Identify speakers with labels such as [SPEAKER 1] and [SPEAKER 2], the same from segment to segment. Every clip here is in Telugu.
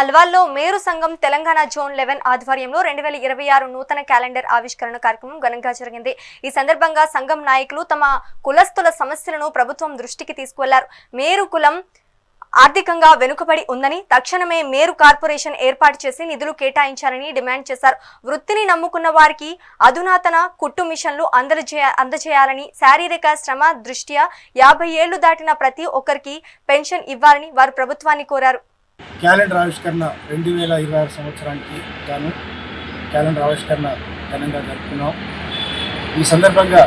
[SPEAKER 1] అల్వాల్లో మేరు సంఘం తెలంగాణ జోన్ లెవెన్ ఆధ్వర్యంలో రెండు వేల ఇరవై ఆరు నూతన క్యాలెండర్ ఆవిష్కరణ కార్యక్రమం ఘనంగా జరిగింది. ఈ సందర్భంగా సంఘం నాయకులు తమ కులస్తుల సమస్యలను ప్రభుత్వం దృష్టికి తీసుకువెళ్ళారు. మేరు కులం ఆర్థికంగా వెనుకబడి ఉందని తక్షణమే మేరు కార్పొరేషన్ ఏర్పాటు చేసి నిధులు కేటాయించాలని డిమాండ్ చేశారు. వృత్తిని నమ్ముకున్న వారికి అధునాతన కుట్టు మిషన్లు అందజే అందజేయాలని శారీరక శ్రమ దృష్ట్యా యాభై ఏళ్ళు దాటిన ప్రతి ఒక్కరికి పెన్షన్ ఇవ్వాలని వారు ప్రభుత్వాన్ని కోరారు.
[SPEAKER 2] క్యాలెండర్ ఆవిష్కరణ రెండు వేల ఇరవై ఆరు సంవత్సరానికి గాను క్యాలెండర్ ఆవిష్కరణ ఘనంగా జరుపుకున్నాం. ఈ సందర్భంగా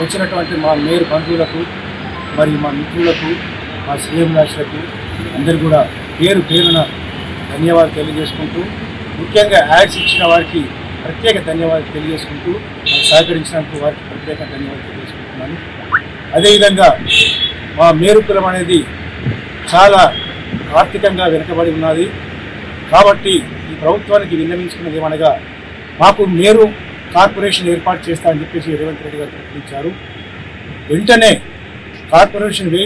[SPEAKER 2] వచ్చినటువంటి మా మేరు బంధువులకు మరియు మా మిత్రులకు మా శ్రేయభిలాషులకు అందరు కూడా పేరు పేరున ధన్యవాదాలు తెలియజేసుకుంటూ ముఖ్యంగా యాడ్స్ ఇచ్చిన వారికి ప్రత్యేక ధన్యవాదాలు తెలియజేసుకుంటూ సహకరించినందుకు వారికి ప్రత్యేక ధన్యవాదాలు తెలియజేసుకుంటున్నాను. అదేవిధంగా మా మేరు కులం అనేది చాలా ఆర్థికంగా వెనుకబడి ఉన్నది. కాబట్టి ఈ ప్రభుత్వానికి విన్నవించుకున్నది ఏమనగా మాకు మేరు కార్పొరేషన్ ఏర్పాటు చేస్తామని చెప్పేసి రేవంత్ రెడ్డి గారు ప్రకటించారు. వెంటనే కార్పొరేషన్ వే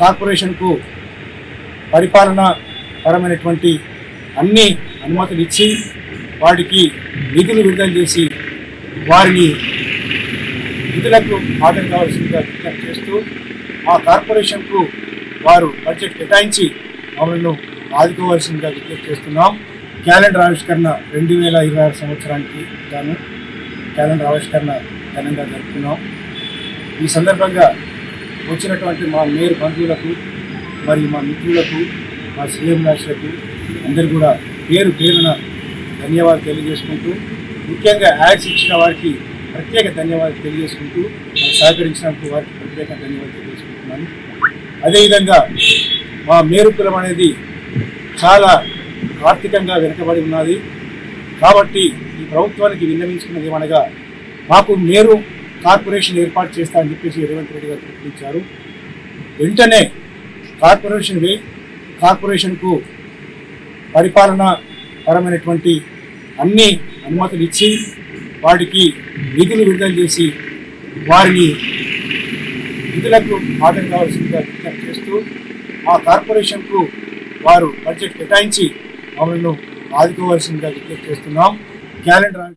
[SPEAKER 2] కార్పొరేషన్కు పరిపాలన పరమైనటువంటి అన్ని అనుమతులు ఇచ్చి వాటికి నిధులు విడుదల చేసి వారిని నిధులకు హాజరు కావాల్సిందిగా విజ్ఞప్తి చేస్తూ ఆ కార్పొరేషన్కు వారు బడ్జెట్ కేటాయించి మమ్మల్ని ఆదుకోవాల్సిందిగా విజ్ఞప్తి చేస్తున్నాం. క్యాలెండర్ ఆవిష్కరణ రెండు వేల ఇరవై ఆరు సంవత్సరానికి గాను క్యాలెండర్ ఆవిష్కరణ ఘనంగా జరుపుకున్నాం. ఈ సందర్భంగా వచ్చినటువంటి మా మేయర్ బంధువులకు మరియు మా మిత్రులకు మా శ్రేయభిలాషులకు అందరు కూడా పేరు పేరున ధన్యవాదాలు తెలియజేసుకుంటూ ముఖ్యంగా యాడ్స్ ఇచ్చిన వారికి ప్రత్యేక ధన్యవాదాలు తెలియజేసుకుంటూ సహకరించినందుకు వారికి ప్రత్యేక ధన్యవాదాలు తెలియజేసుకుంటున్నాను. అదేవిధంగా మా మేరుకులం అనేది చాలా ఆర్థికంగా వెనుకబడి ఉన్నది. కాబట్టి ఈ ప్రభుత్వానికి విన్నవించుకున్నది ఏమనగా మాకు మేరు కార్పొరేషన్ ఏర్పాటు చేస్తామని చెప్పేసి రేవంత్ రెడ్డి గారు ప్రకటించారు. వెంటనే కార్పొరేషన్ వే కార్పొరేషన్కు పరిపాలన పరమైనటువంటి అన్ని అనుమతులు ఇచ్చి వాటికి నిధులు విడుదల చేసి వారిని నిధులకు హాజరు కావాల్సిందిగా విజ్ఞప్తి చేస్తూ ఆ కార్పొరేషన్కు వారు బడ్జెట్ కేటాయించి మమ్మల్ని ఆదుకోవాల్సిందిగా విజ్ఞప్తి చేస్తున్నాం. క్యాలెండర్